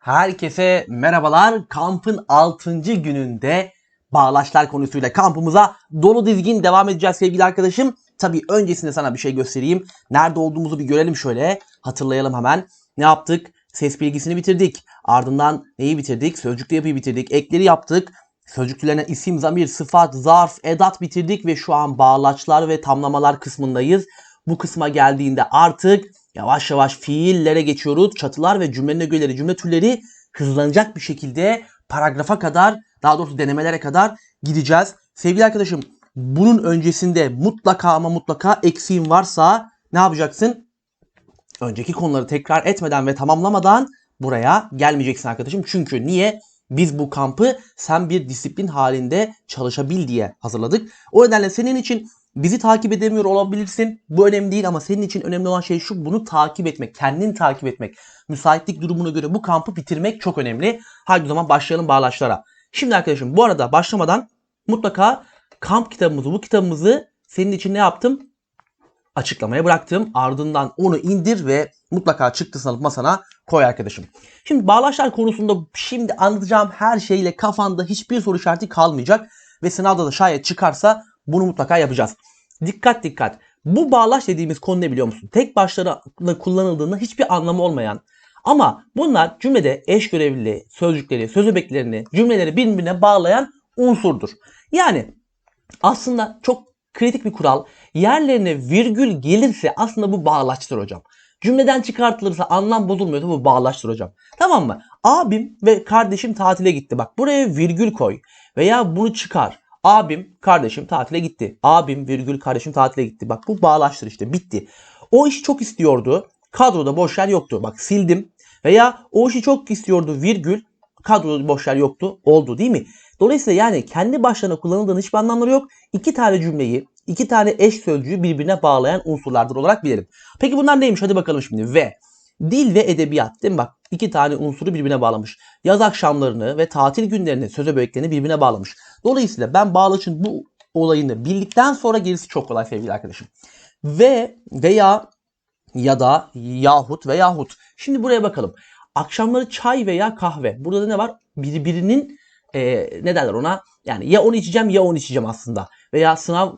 Herkese merhabalar. Kampın 6. gününde bağlaçlar konusuyla kampımıza dolu dizgin devam edeceğiz sevgili arkadaşım. Tabii öncesinde sana bir şey göstereyim. Nerede olduğumuzu bir görelim şöyle. Hatırlayalım hemen. Ne yaptık? Ses bilgisini bitirdik. Ardından neyi bitirdik? Sözcükte yapıyı bitirdik. Ekleri yaptık. Sözcük türlerine isim, zamir, sıfat, zarf, edat bitirdik ve şu an bağlaçlar ve tamlamalar kısmındayız. Bu kısma geldiğinde artık yavaş yavaş fiillere geçiyoruz. Çatılar ve cümlenin ögeleri, cümle türleri hızlanacak bir şekilde paragrafa kadar, daha doğrusu denemelere kadar gideceğiz. Sevgili arkadaşım, bunun öncesinde mutlaka ama mutlaka eksiğin varsa ne yapacaksın? Önceki konuları tekrar etmeden ve tamamlamadan buraya gelmeyeceksin arkadaşım. Çünkü niye? Biz bu kampı sen bir disiplin halinde çalışabil diye hazırladık. O nedenle senin için bizi takip edemiyor olabilirsin. Bu önemli değil ama senin için önemli olan şey şu. Bunu takip etmek, kendini takip etmek. Müsaitlik durumuna göre bu kampı bitirmek çok önemli. Haydi o zaman başlayalım bağlaçlara. Şimdi arkadaşım bu arada başlamadan mutlaka kamp kitabımızı, bu kitabımızı senin için ne yaptım? açıklamaya bıraktım. Ardından onu indir ve mutlaka çıktısını alıp masana koy arkadaşım. Şimdi bağlaçlar konusunda şimdi anlatacağım her şeyle kafanda hiçbir soru işareti kalmayacak. Ve sınavda da şayet çıkarsa bunu mutlaka yapacağız. Dikkat dikkat. Bu bağlaç dediğimiz konu ne biliyor musun? Tek başlarına kullanıldığında hiçbir anlamı olmayan ama bunlar cümlede eş görevliliği, sözcükleri, söz öbeklerini, cümleleri birbirine bağlayan unsurdur. Yani aslında çok kritik bir kural. Yerlerine virgül gelirse aslında bu bağlaçtır hocam. Cümleden çıkartılırsa anlam bozulmuyorsa bu bağlaçtır hocam. Tamam mı? Abim ve kardeşim tatile gitti. Bak buraya virgül koy veya bunu çıkar. Abim, kardeşim tatile gitti. Abim, virgül, kardeşim tatile gitti. Bak bu bağlaçtır işte bitti. O işi çok istiyordu. Kadroda boş yer yoktu. Bak sildim. Veya o işi çok istiyordu virgül. Kadroda boş yer yoktu. Oldu değil mi? Dolayısıyla yani kendi başlarına kullanıldığının hiçbir anlamları yok. İki tane cümleyi, iki tane eş sözcüğü birbirine bağlayan unsurlardır olarak bilelim. Peki bunlar neymiş? Hadi bakalım şimdi. Ve dil ve edebiyat değil mi? Bak iki tane unsuru birbirine bağlamış. Yaz akşamlarını ve tatil günlerini, söze böreklerini birbirine bağlamış. Dolayısıyla ben bağlaçın bu olayını bildikten sonra gerisi çok kolay sevgili arkadaşım. Ve veya ya da yahut ve yahut. Şimdi buraya bakalım. Akşamları çay veya kahve. Burada da ne var? Birbirinin e, ne derler ona? Yani ya onu içeceğim ya onu içeceğim aslında. Veya sınav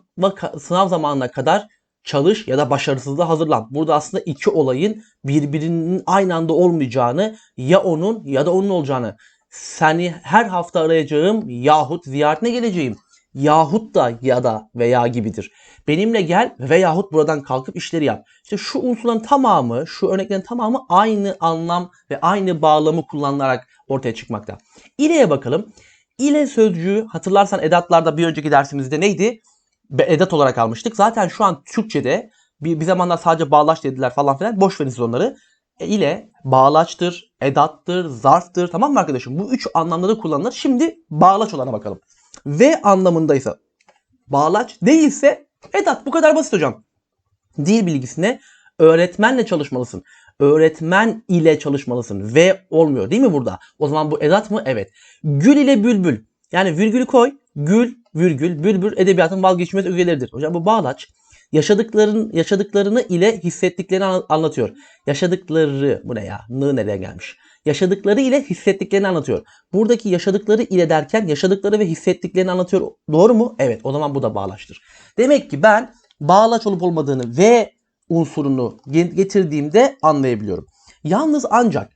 sınav zamanına kadar çalış ya da başarısızlığa hazırlan. Burada aslında iki olayın birbirinin aynı anda olmayacağını ya onun ya da onun olacağını. Seni her hafta arayacağım yahut ziyaretine geleceğim. Yahut da ya da veya gibidir. Benimle gel veyahut buradan kalkıp işleri yap. İşte şu unsurların tamamı, şu örneklerin tamamı aynı anlam ve aynı bağlamı kullanılarak ortaya çıkmakta. İle'ye bakalım. İle sözcüğü hatırlarsan edatlarda bir önceki dersimizde neydi? Edat olarak almıştık. Zaten şu an Türkçe'de bir, bir zamanlar sadece bağlaç dediler falan filan. Boş verin siz onları. E, ile bağlaçtır, edattır, zarftır. Tamam mı arkadaşım? Bu üç anlamda da kullanılır. Şimdi bağlaç olana bakalım. Ve anlamındaysa bağlaç değilse edat. Bu kadar basit hocam. Dil bilgisine öğretmenle çalışmalısın. Öğretmen ile çalışmalısın. Ve olmuyor değil mi burada? O zaman bu edat mı? Evet. Gül ile bülbül. Yani virgülü koy. Gül, virgül, bülbül edebiyatın vazgeçilmez ögeleridir. Hocam bu bağlaç yaşadıkların yaşadıklarını ile hissettiklerini anlatıyor. Yaşadıkları bu ne ya? Nı nereye gelmiş? Yaşadıkları ile hissettiklerini anlatıyor. Buradaki yaşadıkları ile derken yaşadıkları ve hissettiklerini anlatıyor. Doğru mu? Evet. O zaman bu da bağlaçtır. Demek ki ben bağlaç olup olmadığını ve unsurunu getirdiğimde anlayabiliyorum. Yalnız ancak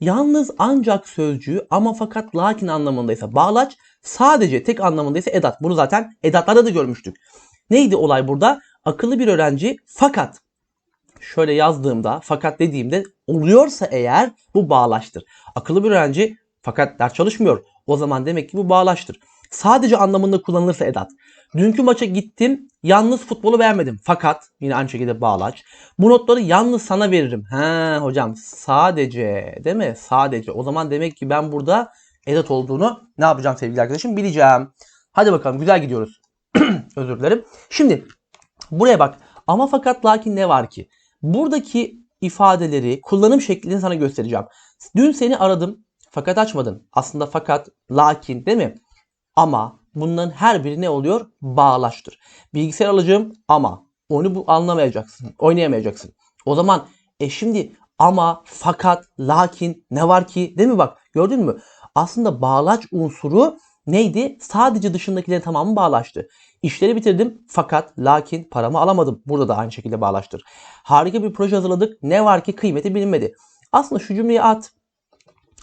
yalnız ancak sözcüğü ama fakat lakin anlamındaysa bağlaç sadece tek anlamındaysa edat. Bunu zaten edatlarda da görmüştük. Neydi olay burada? Akıllı bir öğrenci fakat şöyle yazdığımda fakat dediğimde oluyorsa eğer bu bağlaçtır. Akıllı bir öğrenci fakat ders çalışmıyor. O zaman demek ki bu bağlaçtır. Sadece anlamında kullanılırsa edat. Dünkü maça gittim. Yalnız futbolu beğenmedim. Fakat yine aynı şekilde bağlaç. Bu notları yalnız sana veririm. He hocam sadece değil mi? Sadece. O zaman demek ki ben burada edat olduğunu ne yapacağım sevgili arkadaşım bileceğim. Hadi bakalım güzel gidiyoruz. Özür dilerim. Şimdi buraya bak. Ama fakat lakin ne var ki? Buradaki ifadeleri kullanım şeklini sana göstereceğim. Dün seni aradım fakat açmadın. Aslında fakat lakin değil mi? Ama bunların her biri ne oluyor? Bağlaçtır. Bilgisayar alacağım ama onu bu anlamayacaksın. Oynayamayacaksın. O zaman e şimdi ama, fakat, lakin ne var ki değil mi bak gördün mü? Aslında bağlaç unsuru neydi? Sadece dışındakilerin tamamı bağlaştı. İşleri bitirdim fakat lakin paramı alamadım. Burada da aynı şekilde bağlaştır. Harika bir proje hazırladık. Ne var ki kıymeti bilinmedi. Aslında şu cümleyi at.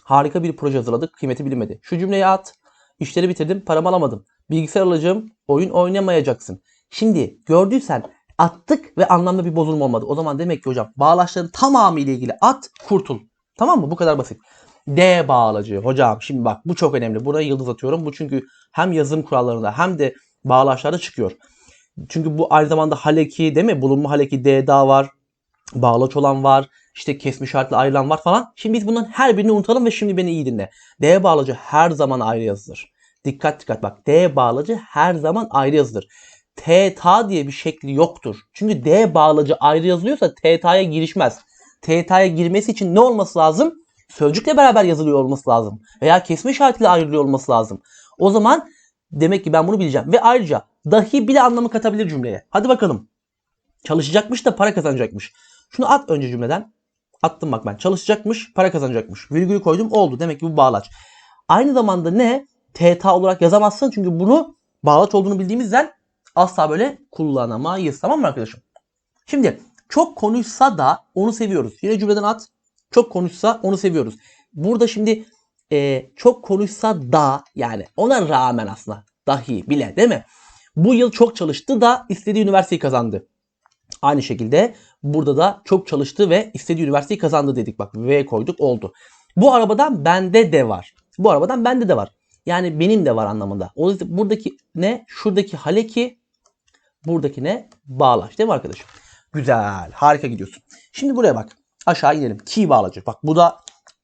Harika bir proje hazırladık. Kıymeti bilinmedi. Şu cümleyi at. İşleri bitirdim. Paramı alamadım. Bilgisayar alacağım. Oyun oynamayacaksın. Şimdi gördüysen attık ve anlamda bir bozulma olmadı. O zaman demek ki hocam bağlaçların tamamı ile ilgili at kurtul. Tamam mı? Bu kadar basit. D bağlacı. Hocam şimdi bak bu çok önemli. Buraya yıldız atıyorum. Bu çünkü hem yazım kurallarında hem de bağlaçlarda çıkıyor. Çünkü bu aynı zamanda haleki değil mi? Bulunma haleki D daha var. Bağlaç olan var. İşte kesmiş harfle ayrılan var falan. Şimdi biz bunların her birini unutalım ve şimdi beni iyi dinle. D bağlacı her zaman ayrı yazılır. Dikkat dikkat bak. D bağlacı her zaman ayrı yazılır. T ta diye bir şekli yoktur. Çünkü D bağlacı ayrı yazılıyorsa T ta'ya girişmez. T ta'ya girmesi için ne olması lazım? Sözcükle beraber yazılıyor olması lazım. Veya kesme işaretiyle ayrılıyor olması lazım. O zaman demek ki ben bunu bileceğim. Ve ayrıca dahi bile anlamı katabilir cümleye. Hadi bakalım. Çalışacakmış da para kazanacakmış. Şunu at önce cümleden. Attım bak ben. Çalışacakmış, para kazanacakmış. Virgülü koydum oldu. Demek ki bu bağlaç. Aynı zamanda ne? TTA olarak yazamazsın çünkü bunu bağlaç olduğunu bildiğimizden asla böyle kullanamayız. Tamam mı arkadaşım? Şimdi çok konuşsa da onu seviyoruz. Yine cümleden at. Çok konuşsa onu seviyoruz. Burada şimdi e, çok konuşsa da yani ona rağmen aslında dahi bile değil mi? Bu yıl çok çalıştı da istediği üniversiteyi kazandı. Aynı şekilde burada da çok çalıştı ve istediği üniversiteyi kazandı dedik. Bak V koyduk oldu. Bu arabadan bende de var. Bu arabadan bende de var. Yani benim de var anlamında. O buradaki ne? Şuradaki haleki buradaki ne? Bağlaç değil mi arkadaşım? Güzel. Harika gidiyorsun. Şimdi buraya bak. Aşağı inelim. Ki bağlacı. Bak bu da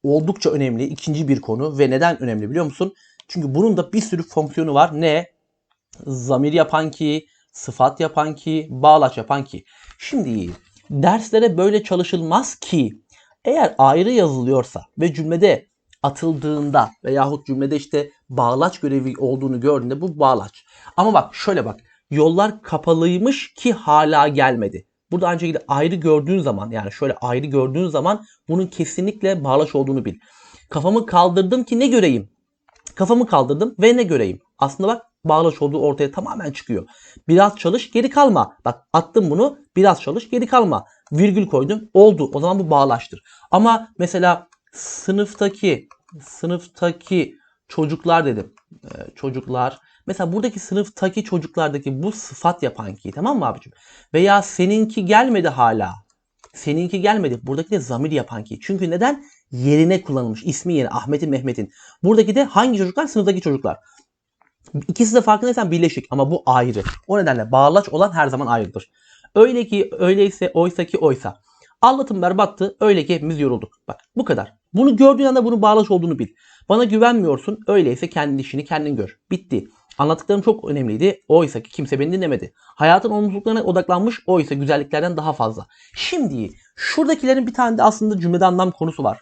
oldukça önemli. ikinci bir konu. Ve neden önemli biliyor musun? Çünkü bunun da bir sürü fonksiyonu var. Ne? Zamir yapan ki, sıfat yapan ki, bağlaç yapan ki. Şimdi derslere böyle çalışılmaz ki eğer ayrı yazılıyorsa ve cümlede atıldığında veyahut cümlede işte bağlaç görevi olduğunu gördüğünde bu bağlaç. Ama bak şöyle bak. Yollar kapalıymış ki hala gelmedi. Burada aynı şekilde ayrı gördüğün zaman yani şöyle ayrı gördüğün zaman bunun kesinlikle bağlaç olduğunu bil. Kafamı kaldırdım ki ne göreyim? Kafamı kaldırdım ve ne göreyim? Aslında bak bağlaç olduğu ortaya tamamen çıkıyor. Biraz çalış geri kalma. Bak attım bunu biraz çalış geri kalma. Virgül koydum oldu. O zaman bu bağlaçtır. Ama mesela sınıftaki sınıftaki çocuklar dedim. Ee, çocuklar. Mesela buradaki sınıftaki çocuklardaki bu sıfat yapan ki tamam mı abicim? Veya seninki gelmedi hala. Seninki gelmedi. Buradaki de zamir yapan ki. Çünkü neden? Yerine kullanılmış. İsmi yerine. Ahmet'in, Mehmet'in. Buradaki de hangi çocuklar? Sınıftaki çocuklar. İkisi de farkındaysan birleşik ama bu ayrı. O nedenle bağlaç olan her zaman ayrıdır. Öyle ki öyleyse oysa ki oysa. Anlatım berbattı. Öyle ki hepimiz yorulduk. Bak bu kadar. Bunu gördüğün anda bunun bağlaç olduğunu bil. Bana güvenmiyorsun. Öyleyse kendi işini kendin gör. Bitti. Anlattıklarım çok önemliydi. Oysa ki kimse beni dinlemedi. Hayatın olumsuzluklarına odaklanmış. Oysa güzelliklerden daha fazla. Şimdi şuradakilerin bir tane de aslında cümlede anlam konusu var.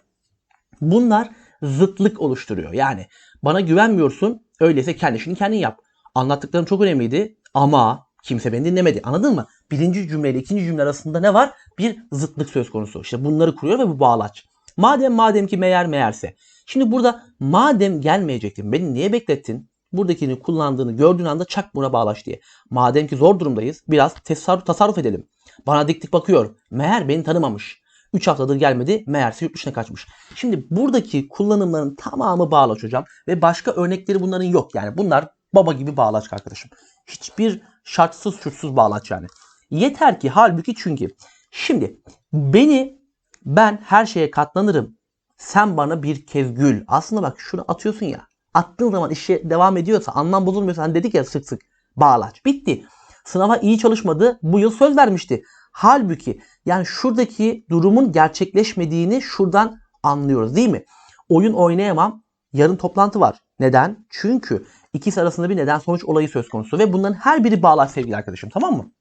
Bunlar zıtlık oluşturuyor. Yani bana güvenmiyorsun. Öyleyse kendi işini kendin yap. Anlattıklarım çok önemliydi ama kimse beni dinlemedi. Anladın mı? Birinci cümleyle ikinci cümle arasında ne var? Bir zıtlık söz konusu. İşte bunları kuruyor ve bu bağlaç. Madem madem ki meğer meğerse. Şimdi burada madem gelmeyecektin beni niye beklettin? Buradakini kullandığını gördüğün anda çak buna bağlaç diye. Madem ki zor durumdayız biraz tasarruf, tasarruf edelim. Bana dik dik bakıyor. Meğer beni tanımamış. 3 haftadır gelmedi. Meğerse yurt dışına kaçmış. Şimdi buradaki kullanımların tamamı bağlaç hocam. Ve başka örnekleri bunların yok. Yani bunlar baba gibi bağlaç arkadaşım. Hiçbir şartsız şurtsuz bağlaç yani. Yeter ki halbuki çünkü. Şimdi beni ben her şeye katlanırım. Sen bana bir kez gül. Aslında bak şunu atıyorsun ya. Attığın zaman işe devam ediyorsa anlam bozulmuyorsa hani dedik ya sık sık bağlaç. Bitti. Sınava iyi çalışmadı. Bu yıl söz vermişti. Halbuki yani şuradaki durumun gerçekleşmediğini şuradan anlıyoruz değil mi? Oyun oynayamam. Yarın toplantı var. Neden? Çünkü ikisi arasında bir neden sonuç olayı söz konusu ve bunların her biri bağlaç sevgili arkadaşım tamam mı?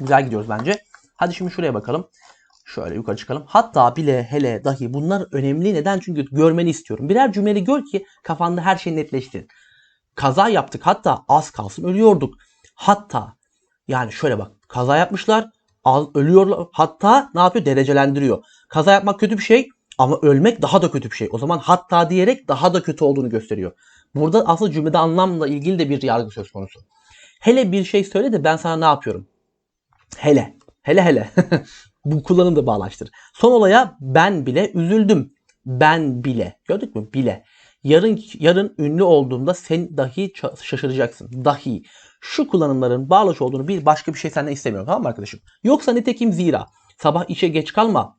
Güzel gidiyoruz bence. Hadi şimdi şuraya bakalım. Şöyle yukarı çıkalım. Hatta bile hele dahi bunlar önemli. Neden? Çünkü görmeni istiyorum. Birer cümleli gör ki kafanda her şey netleşsin. Kaza yaptık hatta az kalsın ölüyorduk. Hatta yani şöyle bak kaza yapmışlar al- ölüyor hatta ne yapıyor? Derecelendiriyor. Kaza yapmak kötü bir şey ama ölmek daha da kötü bir şey. O zaman hatta diyerek daha da kötü olduğunu gösteriyor. Burada aslında cümlede anlamla ilgili de bir yargı söz konusu. Hele bir şey söyle de ben sana ne yapıyorum? Hele. Hele hele. Bu kullanım da bağlaştır. Son olaya ben bile üzüldüm. Ben bile. Gördük mü? Bile. Yarın yarın ünlü olduğumda sen dahi şaşıracaksın. Dahi. Şu kullanımların bağlaç olduğunu bir başka bir şey senden istemiyorum. Tamam mı arkadaşım? Yoksa nitekim zira. Sabah işe geç kalma.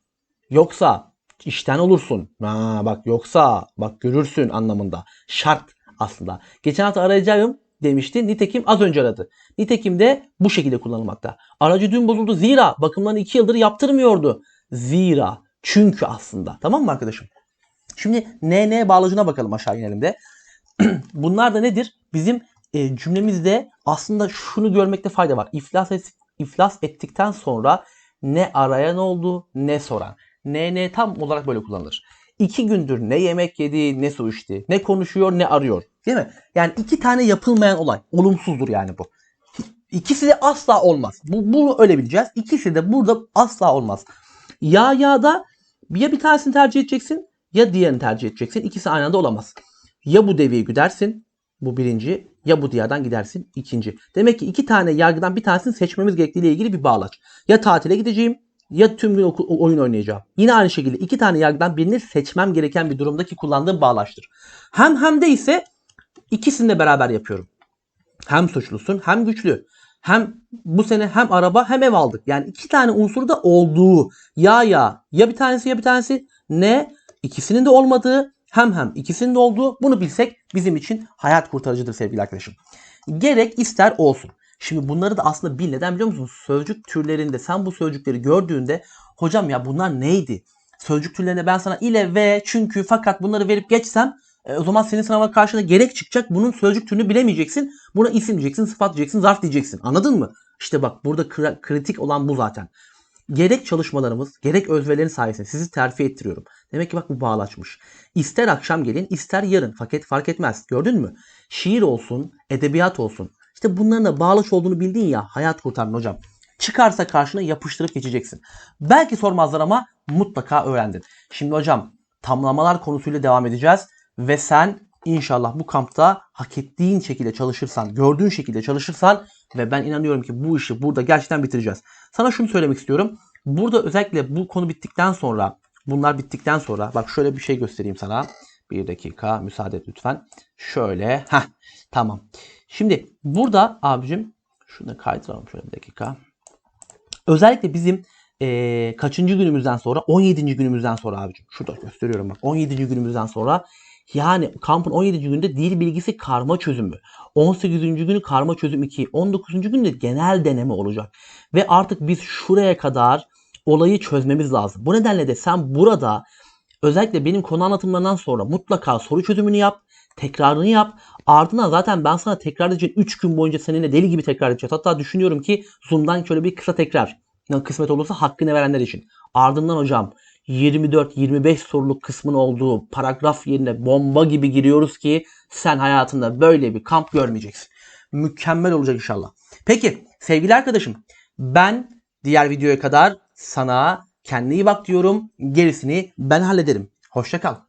Yoksa işten olursun. Ha, bak yoksa bak görürsün anlamında. Şart aslında. Geçen hafta arayacağım demişti. Nitekim az önce aradı. Nitekim de bu şekilde kullanılmakta. Aracı dün bozuldu. Zira bakımlarını 2 yıldır yaptırmıyordu. Zira. Çünkü aslında. Tamam mı arkadaşım? Şimdi NN bağlacına bakalım aşağı inelim de. Bunlar da nedir? Bizim e, cümlemizde aslında şunu görmekte fayda var. İflas, et, iflas ettikten sonra ne arayan oldu ne soran. NN tam olarak böyle kullanılır. İki gündür ne yemek yedi ne su içti. Ne konuşuyor ne arıyor. Değil mi? Yani iki tane yapılmayan olay. Olumsuzdur yani bu. İkisi de asla olmaz. Bu, bunu öyle bileceğiz. İkisi de burada asla olmaz. Ya ya da ya bir tanesini tercih edeceksin ya diğerini tercih edeceksin. İkisi aynı anda olamaz. Ya bu deveyi güdersin bu birinci ya bu diğerden gidersin ikinci. Demek ki iki tane yargıdan bir tanesini seçmemiz gerektiğiyle ilgili bir bağlaç. Ya tatile gideceğim ya tüm gün oyun oynayacağım. Yine aynı şekilde iki tane yargıdan birini seçmem gereken bir durumdaki kullandığım bağlaçtır. Hem hem de ise ikisini de beraber yapıyorum. Hem suçlusun hem güçlü. Hem bu sene hem araba hem ev aldık. Yani iki tane unsur da olduğu. Ya ya ya bir tanesi ya bir tanesi ne ikisinin de olmadığı hem hem ikisinin de olduğu bunu bilsek bizim için hayat kurtarıcıdır sevgili arkadaşım. Gerek ister olsun. Şimdi bunları da aslında bil. Neden biliyor musun? Sözcük türlerinde sen bu sözcükleri gördüğünde hocam ya bunlar neydi? Sözcük türlerine ben sana ile ve çünkü fakat bunları verip geçsem e, o zaman senin sınava karşına gerek çıkacak. Bunun sözcük türünü bilemeyeceksin. Buna isim diyeceksin, sıfat diyeceksin, zarf diyeceksin. Anladın mı? İşte bak burada kritik olan bu zaten. Gerek çalışmalarımız, gerek özvelerin sayesinde sizi terfi ettiriyorum. Demek ki bak bu bağlaçmış. İster akşam gelin, ister yarın. Fark, et, fark etmez. Gördün mü? Şiir olsun, edebiyat olsun. İşte bunların da bağlaç olduğunu bildin ya hayat kurtardın hocam. Çıkarsa karşına yapıştırıp geçeceksin. Belki sormazlar ama mutlaka öğrendin. Şimdi hocam tamlamalar konusuyla devam edeceğiz. Ve sen inşallah bu kampta hak ettiğin şekilde çalışırsan, gördüğün şekilde çalışırsan ve ben inanıyorum ki bu işi burada gerçekten bitireceğiz. Sana şunu söylemek istiyorum. Burada özellikle bu konu bittikten sonra, bunlar bittikten sonra bak şöyle bir şey göstereyim sana. Bir dakika müsaade et lütfen. Şöyle. Heh, tamam. Şimdi burada abicim şunu kaydıralım şöyle bir dakika. Özellikle bizim eee, kaçıncı günümüzden sonra 17. günümüzden sonra abicim. Şurada gösteriyorum bak 17. günümüzden sonra yani kampın 17. gününde dil bilgisi karma çözümü. 18. günü karma çözüm 2. 19. günde genel deneme olacak. Ve artık biz şuraya kadar olayı çözmemiz lazım. Bu nedenle de sen burada özellikle benim konu anlatımlarından sonra mutlaka soru çözümünü yap. Tekrarını yap. Ardından zaten ben sana tekrar edeceğim 3 gün boyunca seninle deli gibi tekrar edeceğiz. Hatta düşünüyorum ki Zoom'dan şöyle bir kısa tekrar. Yani kısmet olursa hakkını verenler için. Ardından hocam 24-25 soruluk kısmın olduğu paragraf yerine bomba gibi giriyoruz ki sen hayatında böyle bir kamp görmeyeceksin. Mükemmel olacak inşallah. Peki sevgili arkadaşım ben diğer videoya kadar sana kendine iyi bak diyorum. Gerisini ben hallederim. Hoşça kal.